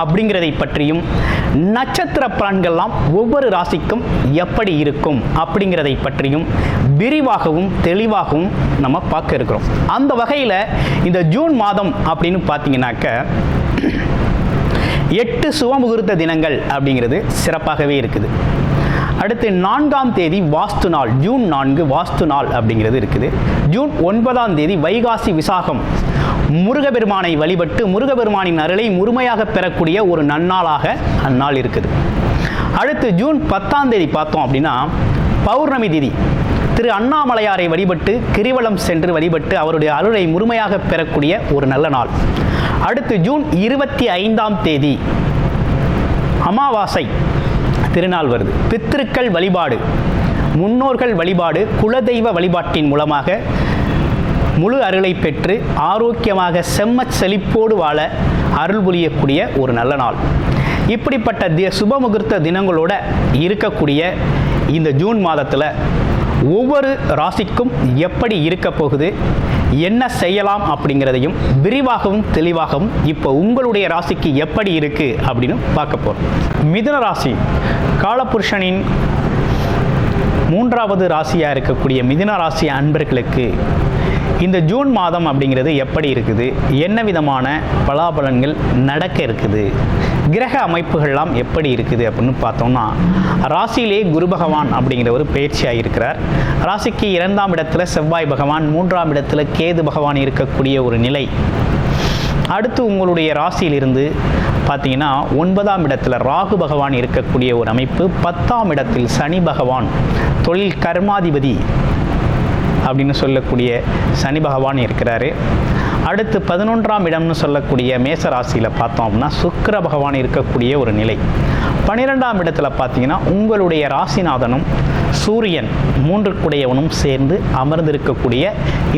அப்படிங்கிறதை பற்றியும் நட்சத்திர பலன்கள்லாம் ஒவ்வொரு ராசிக்கும் எப்படி இருக்கும் அப்படிங்கிறதை பற்றியும் விரிவாகவும் தெளிவாகவும் நம்ம பார்க்க இருக்கிறோம். அந்த வகையில் இந்த ஜூன் மாதம் அப்படின்னு பார்த்தீங்கன்னாக்க எட்டு சுவமுகூர்த்த தினங்கள் அப்படிங்கிறது சிறப்பாகவே இருக்குது. அடுத்து நான்காம் தேதி வாஸ்து நாள். ஜூன் நான்கு வாஸ்து நாள் அப்படிங்கிறது இருக்குது. ஜூன் ஒன்பதாம் தேதி வைகாசி விசாகம். முருகபெருமானை வழிபட்டு முருகபெருமானின் அருளை முழுமையாக பெறக்கூடிய ஒரு நன்னாளாக அந்நாள் இருக்குது. அடுத்து ஜூன் பத்தாம் தேதி பார்த்தோம் அப்படின்னா பௌர்ணமி திதி. திரு அண்ணாமலையாரை வழிபட்டு கிரிவலம் சென்று வழிபட்டு அவருடைய அருளை முழுமையாக பெறக்கூடிய ஒரு நல்ல நாள். அடுத்து ஜூன் இருபத்தி ஐந்தாம் தேதி அமாவாசை. திருநாள் வருது. பித்திருக்கள் வழிபாடு முன்னோர்கள் வழிபாடு குலதெய்வ வழிபாட்டின் மூலமாக முழு அருளை பெற்று ஆரோக்கியமாக செம்மச் செழிப்போடு வாழ அருள் புரியக்கூடிய ஒரு நல்ல நாள். இப்படிப்பட்ட தி சுபமுகூர்த்த தினங்களோட இருக்கக்கூடிய இந்த ஜூன் மாதத்தில் ஒவ்வொரு ராசிக்கும் எப்படி இருக்க போகுது? என்ன செய்யலாம் அப்படிங்கிறதையும் விரிவாகவும் தெளிவாகவும் இப்போ உங்களுடைய ராசிக்கு எப்படி இருக்கு அப்படின்னு பார்க்க போகிறோம் மிதுன ராசி காலபுருஷனின் மூன்றாவது ராசியாக இருக்கக்கூடிய மிதுன ராசி அன்பர்களுக்கு இந்த ஜூன் மாதம் அப்படிங்கிறது எப்படி இருக்குது? என்ன விதமான பலாபலன்கள் நடக்க இருக்குது? கிரக அமைப்புகள்லாம் எப்படி இருக்குது அப்படின்னு பார்த்தோம்னா ராசியிலே குரு பகவான் அப்படிங்கிற ஒரு பயிற்சியாக இருக்கிறார். ராசிக்கு இரண்டாம் இடத்துல செவ்வாய் பகவான் மூன்றாம் இடத்துல கேது பகவான் இருக்கக்கூடிய ஒரு நிலை. அடுத்து உங்களுடைய ராசியிலிருந்து பார்த்தீங்கன்னா ஒன்பதாம் இடத்துல ராகு பகவான் இருக்கக்கூடிய ஒரு அமைப்பு பத்தாம் இடத்தில் சனி பகவான் தொழில் கர்மாதிபதி அப்படின்னு சொல்லக்கூடிய சனி பகவான் இருக்கிறாரு. அடுத்து பதினொன்றாம் இடம்னு சொல்லக்கூடிய மேச ராசியில் பார்த்தோம் அப்படின்னா சுக்கிர பகவான் இருக்கக்கூடிய ஒரு நிலை. பன்னிரெண்டாம் இடத்துல பார்த்தீங்கன்னா உங்களுடைய ராசிநாதனும் சூரியன் மூன்றுக்குடையவனும் சேர்ந்து அமர்ந்திருக்கக்கூடிய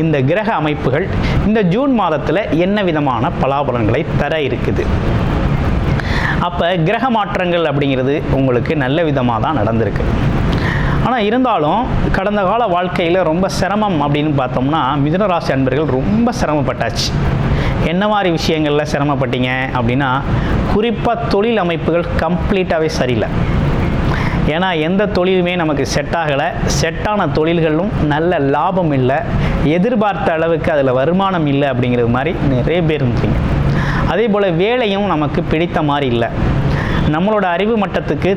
இந்த கிரக அமைப்புகள் இந்த ஜூன் மாதத்தில் என்ன விதமான பலாபலன்களை தர இருக்குது. அப்போ கிரக மாற்றங்கள் அப்படிங்கிறது உங்களுக்கு நல்ல விதமாக தான் நடந்திருக்கு. ஆனால் இருந்தாலும் கடந்த கால வாழ்க்கையில் ரொம்ப சிரமம் அப்படின்னு பார்த்தோம்னா மிதுனராசி அன்பர்கள் ரொம்ப சிரமப்பட்டாச்சு. என்ன மாதிரி விஷயங்களில் சிரமப்பட்டீங்க அப்படின்னா குறிப்பாக தொழில் அமைப்புகள் கம்ப்ளீட்டாகவே சரியில்லை. ஏன்னா எந்த தொழிலுமே நமக்கு செட் ஆகலை. செட்டான தொழில்களும் நல்ல லாபம் இல்லை. எதிர்பார்த்த அளவுக்கு அதில் வருமானம் இல்லை அப்படிங்கிறது மாதிரி நிறைய பேர் இருந்தீங்க அதே போல் வேலையும் நமக்கு பிடித்த மாதிரி இல்லை. நம்மளோட அறிவு மட்டத்துக்கு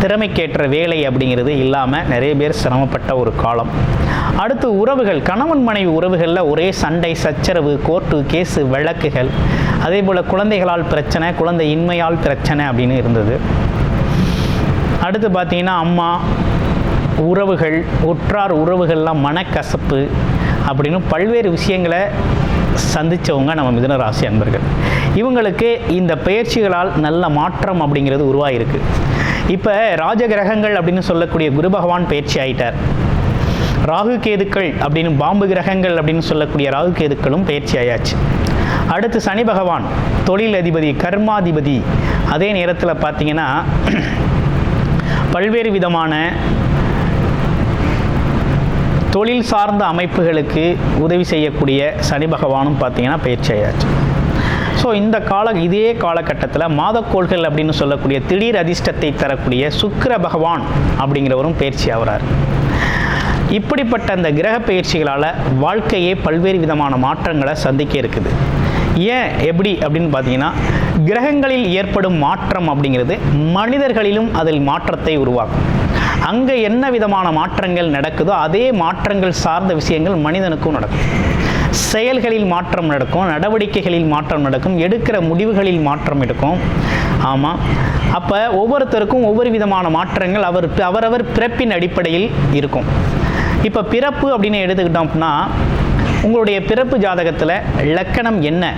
திறமைக்கேற்ற வேலை அப்படிங்கிறது இல்லாமல் நிறைய பேர் சிரமப்பட்ட ஒரு காலம். அடுத்து உறவுகள் கணவன் மனைவி உறவுகளில் ஒரே சண்டை சச்சரவு கோர்ட்டு கேஸு வழக்குகள். அதே போல் குழந்தைகளால் பிரச்சனை குழந்தை இன்மையால் பிரச்சனை அப்படின்னு இருந்தது. அடுத்து பார்த்தீங்கன்னா அம்மா உறவுகள் உற்றார் உறவுகள்லாம் மனக்கசப்பு அப்படின்னு பல்வேறு விஷயங்களை சந்தித்தவங்க நம்ம மிதனராசி அன்பர்கள். இவங்களுக்கு இந்த பயிற்சிகளால் நல்ல மாற்றம் அப்படிங்கிறது உருவாகிருக்கு இப்போ ராஜகிரகங்கள் அப்படின்னு சொல்லக்கூடிய குரு பகவான் பயிற்சி ஆயிட்டார். ராகு கேதுக்கள் அப்படின்னு பாம்பு கிரகங்கள் அப்படின்னு சொல்லக்கூடிய ராகு கேதுக்களும் பயிற்சி ஆயாச்சு. அடுத்து சனி பகவான் தொழில் அதிபதி கர்மாதிபதி. அதே நேரத்தில் பார்த்தீங்கன்னா பல்வேறு விதமான தொழில் சார்ந்த அமைப்புகளுக்கு உதவி செய்யக்கூடிய சனி பகவானும் பார்த்தீங்கன்னா பயிற்சி ஆயாச்சு. ஸோ இந்த கால இதே காலகட்டத்தில் மாதக்கோள்கள் அப்படின்னு சொல்லக்கூடிய திடீர் அதிர்ஷ்டத்தை தரக்கூடிய சுக்கர பகவான் அப்படிங்கிறவரும் பயிற்சி ஆகிறார். இப்படிப்பட்ட அந்த கிரக பயிற்சிகளால் வாழ்க்கையே பல்வேறு விதமான மாற்றங்களை சந்திக்க இருக்குது. ஏன் எப்படி அப்படின்னு பார்த்தீங்கன்னா கிரகங்களில் ஏற்படும் மாற்றம் அப்படிங்கிறது மனிதர்களிலும் அதில் மாற்றத்தை உருவாக்கும். அங்கே என்ன விதமான மாற்றங்கள் நடக்குதோ அதே மாற்றங்கள் சார்ந்த விஷயங்கள் மனிதனுக்கும் நடக்கும். செயல்களில் மாற்றம் நடக்கும் நடவடிக்கைகளில் மாற்றம் நடக்கும் எடுக்கிற முடிவுகளில் மாற்றம் எடுக்கும். ஆமாம் அப்போ ஒவ்வொருத்தருக்கும் ஒவ்வொரு விதமான மாற்றங்கள் அவர் அவரவர் பிறப்பின் அடிப்படையில் இருக்கும். இப்போ பிறப்பு அப்படின்னு எடுத்துக்கிட்டோம் அப்படின்னா உங்களுடைய பிறப்பு ஜாதகத்தில் லக்கணம் என்ன?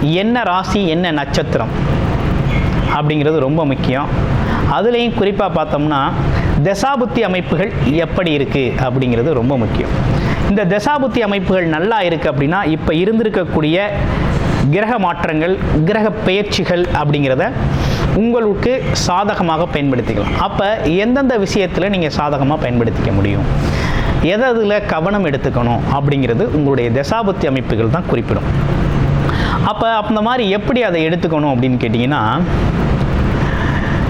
என்ன ராசி என்ன நட்சத்திரம்? அப்படிங்கிறது ரொம்ப முக்கியம். அதுலேயும் குறிப்பாக பார்த்தோம்னா தசாபுத்தி அமைப்புகள் எப்படி இருக்குது அப்படிங்கிறது ரொம்ப முக்கியம். இந்த தசாபுத்தி அமைப்புகள் நல்லா இருக்குது அப்படின்னா இப்போ இருந்திருக்கக்கூடிய கிரக மாற்றங்கள் கிரக பெயர்ச்சிகள் அப்படிங்கிறத உங்களுக்கு சாதகமாக பயன்படுத்திக்கலாம். அப்போ எந்தெந்த விஷயத்தில் நீங்கள் சாதகமாக பயன்படுத்திக்க முடியும்? எதை அதில் கவனம் எடுத்துக்கணும் அப்படிங்கிறது உங்களுடைய தசாபுத்தி அமைப்புகள் தான் குறிப்பிடும். அப்போ அந்த மாதிரி எப்படி அதை எடுத்துக்கணும் அப்படின்னு கேட்டிங்கன்னா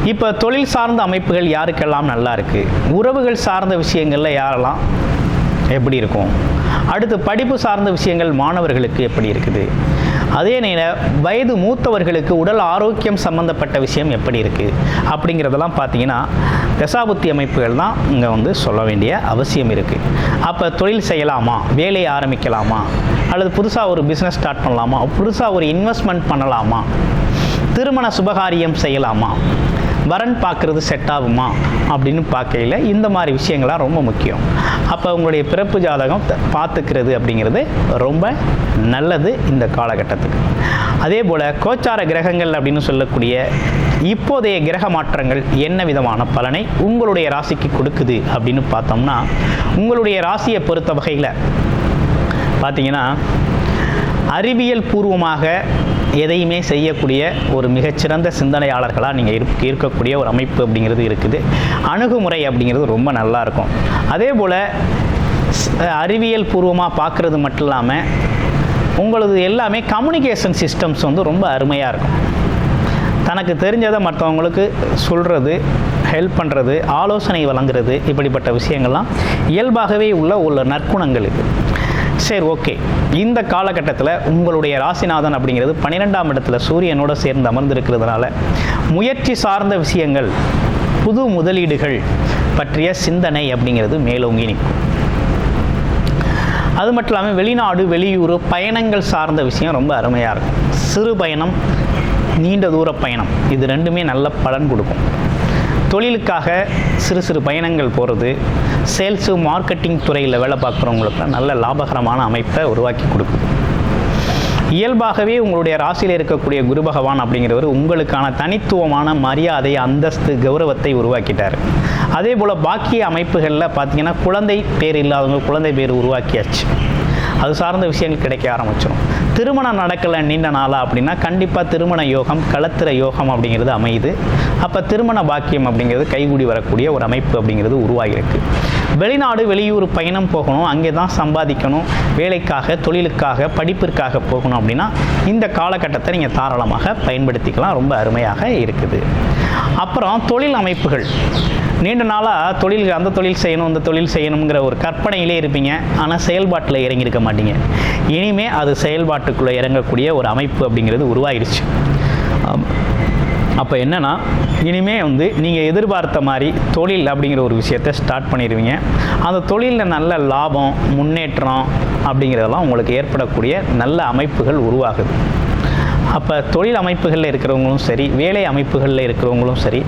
இப்போ தொழில் சார்ந்த அமைப்புகள் யாருக்கெல்லாம் நல்லா இருக்குது உறவுகள் சார்ந்த விஷயங்களில் யாரெல்லாம் எப்படி இருக்கும்? அடுத்து படிப்பு சார்ந்த விஷயங்கள் மாணவர்களுக்கு எப்படி இருக்குது? அதே நேரம் வயது மூத்தவர்களுக்கு உடல் ஆரோக்கியம் சம்பந்தப்பட்ட விஷயம் எப்படி இருக்குது அப்படிங்கிறதெல்லாம் பார்த்தீங்கன்னா தசாபுத்தி அமைப்புகள் தான் இங்கே வந்து சொல்ல வேண்டிய அவசியம் இருக்குது அப்போ தொழில் செய்யலாமா? வேலையை ஆரம்பிக்கலாமா? அல்லது புதுசாக ஒரு பிஸ்னஸ் ஸ்டார்ட் பண்ணலாமா? புதுசாக ஒரு இன்வெஸ்ட்மெண்ட் பண்ணலாமா? திருமண சுபகாரியம் செய்யலாமா? வரன் பார்க்குறது செட் ஆகுமா அப்படின்னு பார்க்கையில் இந்த மாதிரி விஷயங்கள்லாம் ரொம்ப முக்கியம். அப்போ உங்களுடைய பிறப்பு ஜாதகம் பார்த்துக்கிறது அப்படிங்கிறது ரொம்ப நல்லது இந்த காலகட்டத்துக்கு. அதே போல் கோச்சார கிரகங்கள் அப்படின்னு சொல்லக்கூடிய இப்போதைய கிரக மாற்றங்கள் என்ன விதமான பலனை உங்களுடைய ராசிக்கு கொடுக்குது அப்படின்னு பார்த்தோம்னா உங்களுடைய ராசியை பொறுத்த வகையில் பார்த்தீங்கன்னா அறிவியல் பூர்வமாக எதையுமே செய்யக்கூடிய ஒரு மிகச்சிறந்த சிந்தனையாளர்களாக நீங்கள் இருக் இருக்கக்கூடிய ஒரு அமைப்பு அப்படிங்கிறது இருக்குது. அணுகுமுறை அப்படிங்கிறது ரொம்ப நல்லா இருக்கும் அதே போல் அறிவியல் பூர்வமாக பார்க்குறது மட்டும் இல்லாமல் உங்களது எல்லாமே கம்யூனிகேஷன் சிஸ்டம்ஸ் வந்து ரொம்ப அருமையாக இருக்கும். தனக்கு தெரிஞ்சதை மற்றவங்களுக்கு சொல்கிறது ஹெல்ப் பண்ணுறது ஆலோசனை வழங்குறது இப்படிப்பட்ட விஷயங்கள்லாம் இயல்பாகவே உள்ள உள்ள நற்குணங்கள் இது. சரி ஓகே இந்த காலகட்டத்தில் உங்களுடைய ராசிநாதன் அப்படிங்கிறது பன்னிரெண்டாம் இடத்துல சூரியனோட சேர்ந்து அமர்ந்திருக்கிறதுனால முயற்சி சார்ந்த விஷயங்கள் புது முதலீடுகள் பற்றிய சிந்தனை அப்படிங்கிறது மேலோங்கி நிற்கும். அது மட்டும் இல்லாமல் வெளிநாடு வெளியூர் பயணங்கள் சார்ந்த விஷயம் ரொம்ப அருமையாக இருக்கும். சிறு பயணம் நீண்ட தூர பயணம் இது ரெண்டுமே நல்ல பலன் கொடுக்கும். தொழிலுக்காக சிறு சிறு பயணங்கள் போகிறது சேல்ஸு மார்க்கெட்டிங் துறையில் வேலை பார்க்குறவங்களுக்கு நல்ல லாபகரமான அமைப்பை உருவாக்கி கொடுக்குது. இயல்பாகவே உங்களுடைய ராசியில் இருக்கக்கூடிய குரு பகவான் அப்படிங்கிறவர் உங்களுக்கான தனித்துவமான மரியாதை அந்தஸ்து கௌரவத்தை உருவாக்கிட்டார். அதே போல் பாக்கிய அமைப்புகளில் பார்த்தீங்கன்னா குழந்தை பேர் இல்லாதவங்க குழந்தை பேர் உருவாக்கியாச்சு. அது சார்ந்த விஷயங்கள் கிடைக்க ஆரம்பிச்சிடும் திருமணம் நடக்கலை நீண்ட நாளாக அப்படின்னா கண்டிப்பாக திருமண யோகம் களத்திர யோகம் அப்படிங்கிறது அமையுது. அப்போ திருமண பாக்கியம் அப்படிங்கிறது கைகூடி வரக்கூடிய ஒரு அமைப்பு அப்படிங்கிறது உருவாகியிருக்கு. வெளிநாடு வெளியூர் பயணம் போகணும் அங்கே தான் சம்பாதிக்கணும் வேலைக்காக தொழிலுக்காக படிப்பிற்காக போகணும் அப்படின்னா இந்த காலகட்டத்தை நீங்கள் தாராளமாக பயன்படுத்திக்கலாம். ரொம்ப அருமையாக இருக்குது. அப்புறம் தொழில் அமைப்புகள். நீண்ட நாளாக தொழில் அந்த தொழில் செய்யணும் இந்த தொழில் செய்யணுங்கிற ஒரு கற்பனையிலே இருப்பீங்க. ஆனால் செயல்பாட்டில் இறங்கியிருக்க மாட்டீங்க. இனிமே அது செயல்பாட்டுக்குள்ளே இறங்கக்கூடிய ஒரு அமைப்பு அப்படிங்கிறது உருவாகிடுச்சு அப்போ என்னன்னா இனிமே வந்து நீங்கள் எதிர்பார்த்த மாதிரி தொழில் அப்படிங்கிற ஒரு விஷயத்தை ஸ்டார்ட் பண்ணிடுவீங்க அந்த தொழிலில் நல்ல லாபம் முன்னேற்றம் அப்படிங்கிறதெல்லாம் உங்களுக்கு ஏற்படக்கூடிய நல்ல அமைப்புகள் உருவாகுது. அப்போ தொழில் அமைப்புகளில் இருக்கிறவங்களும் சரி வேலை அமைப்புகளில் இருக்கிறவங்களும் சரி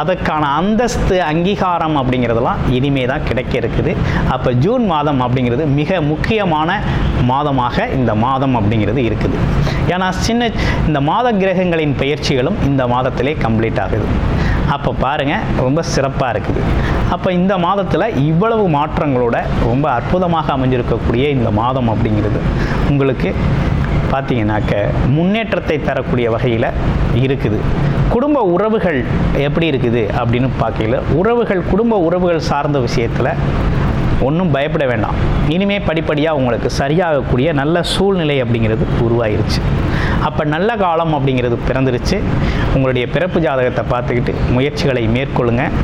அதற்கான அந்தஸ்து அங்கீகாரம் அப்படிங்கிறதெல்லாம் இனிமே தான் கிடைக்க இருக்குது. அப்போ ஜூன் மாதம் அப்படிங்கிறது மிக முக்கியமான மாதமாக இந்த மாதம் அப்படிங்கிறது இருக்குது. ஏன்னா சின்ன இந்த மாத கிரகங்களின் பயிற்சிகளும் இந்த மாதத்திலே கம்ப்ளீட் ஆகுது. அப்போ பாருங்கள் ரொம்ப சிறப்பாக இருக்குது. அப்போ இந்த மாதத்தில் இவ்வளவு மாற்றங்களோட ரொம்ப அற்புதமாக அமைஞ்சிருக்கக்கூடிய இந்த மாதம் அப்படிங்கிறது. உங்களுக்கு பார்த்தீங்கன்னாக்க முன்னேற்றத்தை தரக்கூடிய வகையில் இருக்குது. குடும்ப உறவுகள் எப்படி இருக்குது அப்படின்னு பார்க்கையில் உறவுகள் குடும்ப உறவுகள் சார்ந்த விஷயத்தில் ஒன்றும் பயப்பட வேண்டாம். இனிமே படிப்படியாக உங்களுக்கு சரியாகக்கூடிய நல்ல சூழ்நிலை அப்படிங்கிறது உருவாயிருச்சு. அப்போ நல்ல காலம் அப்படிங்கிறது பிறந்துருச்சு. உங்களுடைய பிறப்பு ஜாதகத்தை பார்த்துக்கிட்டு முயற்சிகளை மேற்கொள்ளுங்கள்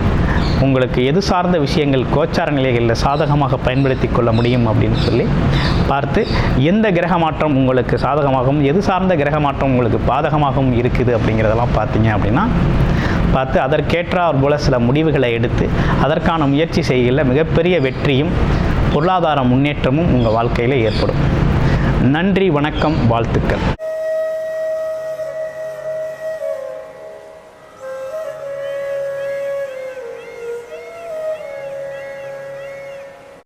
உங்களுக்கு எது சார்ந்த விஷயங்கள் கோச்சார நிலைகளில் சாதகமாக பயன்படுத்தி கொள்ள முடியும் அப்படின்னு சொல்லி பார்த்து எந்த கிரக மாற்றம் உங்களுக்கு சாதகமாகவும் எது சார்ந்த கிரக மாற்றம் உங்களுக்கு பாதகமாகவும் இருக்குது அப்படிங்கிறதெல்லாம் பார்த்தீங்க அப்படின்னா பார்த்து அதற்கேற்றார் போல சில முடிவுகளை எடுத்து அதற்கான முயற்சி செய்கையில் மிகப்பெரிய வெற்றியும் பொருளாதார முன்னேற்றமும் உங்கள் வாழ்க்கையில் ஏற்படும். நன்றி வணக்கம் வாழ்த்துக்கள்.